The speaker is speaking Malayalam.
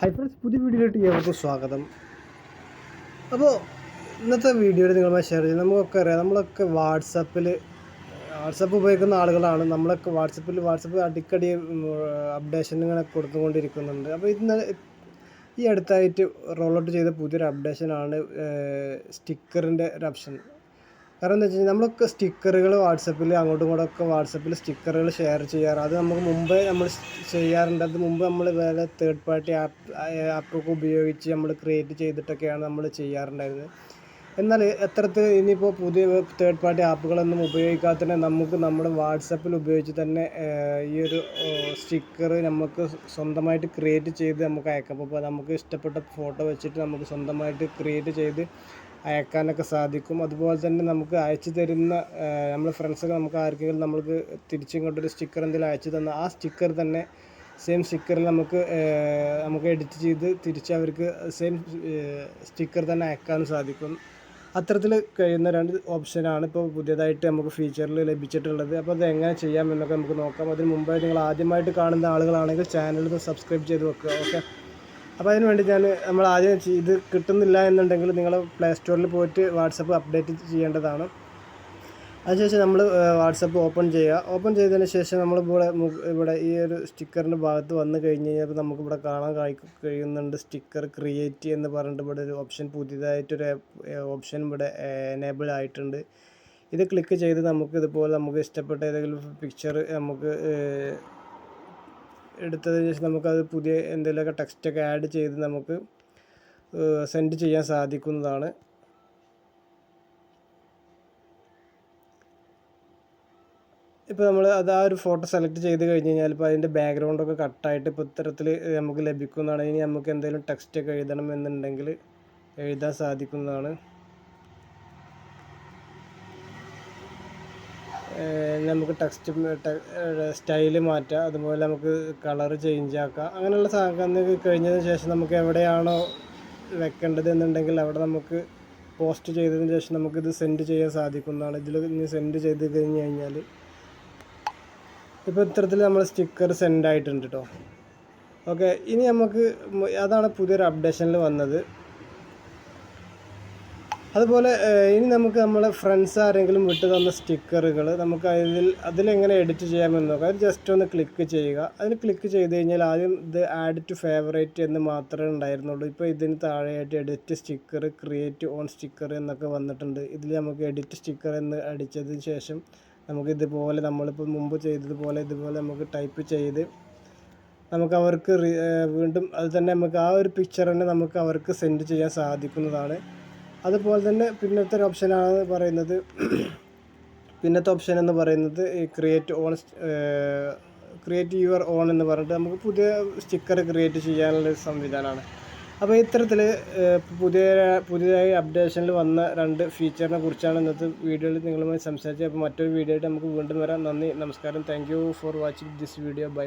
ഹൈ ഫ്രണ്ട്സ് പുതിയ വീഡിയോയിലോട്ട് ഏവർക്കും സ്വാഗതം. അപ്പോൾ ഇന്നത്തെ വീഡിയോയിൽ നിങ്ങളുമായി ഷെയർ ചെയ്ത് നമുക്കൊക്കെ അറിയാം. നമ്മളൊക്കെ വാട്സപ്പിൽ വാട്സപ്പ് ഉപയോഗിക്കുന്ന ആളുകളാണ്. നമ്മളൊക്കെ വാട്സപ്പിൽ വാട്സപ്പ് അടിക്കടി അപ്ഡേഷൻ ഇങ്ങനെ കൊടുത്തുകൊണ്ടിരിക്കുന്നുണ്ട്. അപ്പോൾ ഇന്ന് ഈ അടുത്തായിട്ട് റോൾ ഔട്ട് ചെയ്ത പുതിയൊരു അപ്ഡേഷനാണ് സ്റ്റിക്കറിന്റെ ഒരു ഓപ്ഷൻ കാരണം എന്താ വെച്ച് കഴിഞ്ഞാൽ നമ്മളൊക്കെ സ്റ്റിക്കറുകൾ വാട്സപ്പിൽ അങ്ങോട്ടും ഇങ്ങോട്ടൊക്കെ വാട്സപ്പിൽ സ്റ്റിക്കറുകൾ ഷെയർ ചെയ്യാറ്. അത് നമുക്ക് മുമ്പേ നമ്മൾ ചെയ്യാറുണ്ട്. അത് മുമ്പ് നമ്മൾ വേറെ തേർഡ് പാർട്ടി ആപ്പ് ആപ്പൊക്കെ ഉപയോഗിച്ച് നമ്മൾ ക്രിയേറ്റ് ചെയ്തിട്ടൊക്കെയാണ് നമ്മൾ ചെയ്യാറുണ്ടായിരുന്നത്. എന്നാൽ എത്രത്തിൽ ഇനിയിപ്പോൾ പുതിയ തേർഡ് പാർട്ടി ആപ്പുകളൊന്നും ഉപയോഗിക്കാതെ തന്നെ നമുക്ക് നമ്മുടെ വാട്സപ്പിൽ ഉപയോഗിച്ച് തന്നെ ഈ ഒരു സ്റ്റിക്കർ നമുക്ക് സ്വന്തമായിട്ട് ക്രിയേറ്റ് ചെയ്ത് നമുക്ക് അയക്കാം. അപ്പോൾ നമുക്ക് ഇഷ്ടപ്പെട്ട ഫോട്ടോ വെച്ചിട്ട് നമുക്ക് സ്വന്തമായിട്ട് ക്രിയേറ്റ് ചെയ്ത് അയക്കാനൊക്കെ സാധിക്കും. അതുപോലെ തന്നെ നമുക്ക് അയച്ചു തരുന്ന നമ്മൾ ഫ്രണ്ട്സൊക്കെ നമുക്ക് ആർക്കെങ്കിലും നമ്മൾക്ക് തിരിച്ചിങ്ങോട്ടൊരു സ്റ്റിക്കർ എന്തെങ്കിലും അയച്ചു തന്നാൽ ആ സ്റ്റിക്കർ തന്നെ സെയിം സ്റ്റിക്കറിൽ നമുക്ക് നമുക്ക് എഡിറ്റ് ചെയ്ത് തിരിച്ച് അവർക്ക് സെയിം സ്റ്റിക്കർ തന്നെ അയക്കാനും സാധിക്കും. അത്തരത്തിൽ കഴിയുന്ന രണ്ട് ഓപ്ഷനാണ് ഇപ്പോൾ പുതിയതായിട്ട് നമുക്ക് ഫീച്ചറിൽ ലഭിച്ചിട്ടുള്ളത്. അപ്പോൾ അത് എങ്ങനെ ചെയ്യാമെന്നൊക്കെ നമുക്ക് നോക്കാം. അതിന് മുമ്പായി നിങ്ങൾ ആദ്യമായിട്ട് കാണുന്ന ആളുകളാണെങ്കിൽ ചാനൽ സബ്സ്ക്രൈബ് ചെയ്ത് വെക്കുക. ഓക്കെ അപ്പോൾ അതിന് വേണ്ടി ഞാൻ നമ്മൾ ആദ്യം ഇത് കിട്ടുന്നില്ല എന്നുണ്ടെങ്കിൽ നിങ്ങൾ പ്ലേ സ്റ്റോറിൽ പോയിട്ട് വാട്സപ്പ് അപ്ഡേറ്റ് ചെയ്യേണ്ടതാണ്. അതിനുശേഷം നമ്മൾ വാട്സപ്പ് ഓപ്പൺ ചെയ്യുക. ഓപ്പൺ ചെയ്തതിന് ശേഷം നമ്മൾ ഇവിടെ ഇവിടെ ഈ ഒരു സ്റ്റിക്കറിന്റെ ഭാഗത്ത് വന്ന് കഴിഞ്ഞ് കഴിഞ്ഞാൽ നമുക്ക് ഇവിടെ കാണാൻ കഴിയുന്നുണ്ട് സ്റ്റിക്കർ ക്രിയേറ്റ് എന്ന് പറഞ്ഞിട്ട് ഇവിടെ ഒരു ഓപ്ഷൻ പുതിയതായിട്ടൊരു ഓപ്ഷൻ ഇവിടെ എനേബിൾ ആയിട്ടുണ്ട്. ഇത് ക്ലിക്ക് ചെയ്ത് നമുക്ക് ഇതുപോലെ നമുക്ക് ഇഷ്ടപ്പെട്ട ഏതെങ്കിലും പിക്ചർ നമുക്ക് എടുത്തതിന് ശേഷം നമുക്കത് പുതിയ എന്തെങ്കിലുമൊക്കെ ടെക്സ്റ്റൊക്കെ ആഡ് ചെയ്ത് നമുക്ക് സെൻഡ് ചെയ്യാൻ സാധിക്കുന്നതാണ്. ഇപ്പോൾ നമ്മൾ അത് ആ ഒരു ഫോട്ടോ സെലക്ട് ചെയ്ത് കഴിഞ്ഞ് കഴിഞ്ഞാൽ ഇപ്പോൾ അതിന്റെ ബാക്ക്ഗ്രൗണ്ടൊക്കെ കട്ടായിട്ട് ഇപ്പോൾ ഇത്തരത്തിൽ നമുക്ക് ലഭിക്കുന്നതാണ്. ഇനി നമുക്ക് എന്തെങ്കിലും ടെക്സ്റ്റൊക്കെ എഴുതണം എന്നുണ്ടെങ്കിൽ എഴുതാൻ സാധിക്കുന്നതാണ്. നമുക്ക് ടെക്സ്റ്റ് സ്റ്റൈൽ മാറ്റാം. അതുപോലെ നമുക്ക് കളറ് ചേഞ്ച് ആക്കാം. അങ്ങനെയുള്ള സാധനങ്ങൾ കഴിഞ്ഞതിന് ശേഷം നമുക്ക് എവിടെയാണോ വെക്കേണ്ടത് എന്നുണ്ടെങ്കിൽ അവിടെ നമുക്ക് പോസ്റ്റ് ചെയ്തതിന് ശേഷം നമുക്കിത് സെൻഡ് ചെയ്യാൻ സാധിക്കുന്നതാണ്. ഇതിൽ ഇനി സെൻഡ് ചെയ്ത് കഴിഞ്ഞ് കഴിഞ്ഞാൽ ഇപ്പോൾ ഇത്തരത്തിൽ നമ്മൾ സ്റ്റിക്കർ സെൻഡ് ആയിട്ടുണ്ട് കേട്ടോ ഓക്കെ ഇനി നമുക്ക് അതാണ് പുതിയൊരു അപ്ഡേഷനിൽ വന്നത്. അതുപോലെ ഇനി നമുക്ക് നമ്മളെ ഫ്രണ്ട്സ് ആരെങ്കിലും വിട്ടു തന്ന സ്റ്റിക്കറുകൾ നമുക്ക് അതിൽ അതിലെങ്ങനെ എഡിറ്റ് ചെയ്യാമെന്ന് നോക്കാം. അത് ജസ്റ്റ് ഒന്ന് ക്ലിക്ക് ചെയ്യുക. അതിന് ക്ലിക്ക് ചെയ്ത് കഴിഞ്ഞാൽ ആദ്യം ഇത് ആഡ് ടു ഫേവറേറ്റ് എന്ന് മാത്രമേ ഉണ്ടായിരുന്നുള്ളൂ. ഇപ്പോൾ ഇതിന് താഴെയായിട്ട് edit sticker create own sticker എന്നൊക്കെ വന്നിട്ടുണ്ട്. ഇതിൽ നമുക്ക് എഡിറ്റ് സ്റ്റിക്കർ എന്ന് അടിച്ചതിന് ശേഷം നമുക്ക് ഇതുപോലെ നമ്മളിപ്പോൾ മുമ്പ് ചെയ്തതുപോലെ ഇതുപോലെ നമുക്ക് ടൈപ്പ് ചെയ്ത് നമുക്ക് അവർക്ക് വീണ്ടും അത് തന്നെ നമുക്ക് ആ ഒരു പിക്ചർ തന്നെ നമുക്ക് അവർക്ക് സെൻഡ് ചെയ്യാൻ സാധിക്കുന്നതാണ്. അതുപോലെ തന്നെ പിന്നത്തെ ഒരു ഓപ്ഷനാണ് പറയുന്നത് പിന്നത്തെ ഓപ്ഷൻ എന്ന് പറയുന്നത് ഈ create own create your own എന്ന് പറഞ്ഞിട്ട് നമുക്ക് പുതിയ സ്റ്റിക്കർ ക്രിയേറ്റ് ചെയ്യാനുള്ള സംവിധാനമാണ്. അപ്പോൾ ഇത്തരത്തിൽ പുതിയ പുതിയതായി അപ്ഡേഷനിൽ വന്ന രണ്ട് ഫീച്ചറിനെ കുറിച്ചാണ് ഇന്നത്തെ വീഡിയോയിൽ നിങ്ങളുമായി സംസാരിച്ചത്. അപ്പോൾ മറ്റൊരു വീഡിയോ ആയിട്ട് നമുക്ക് വീണ്ടും വരാം. നന്ദി നമസ്കാരം. Thank for watching this video bye bye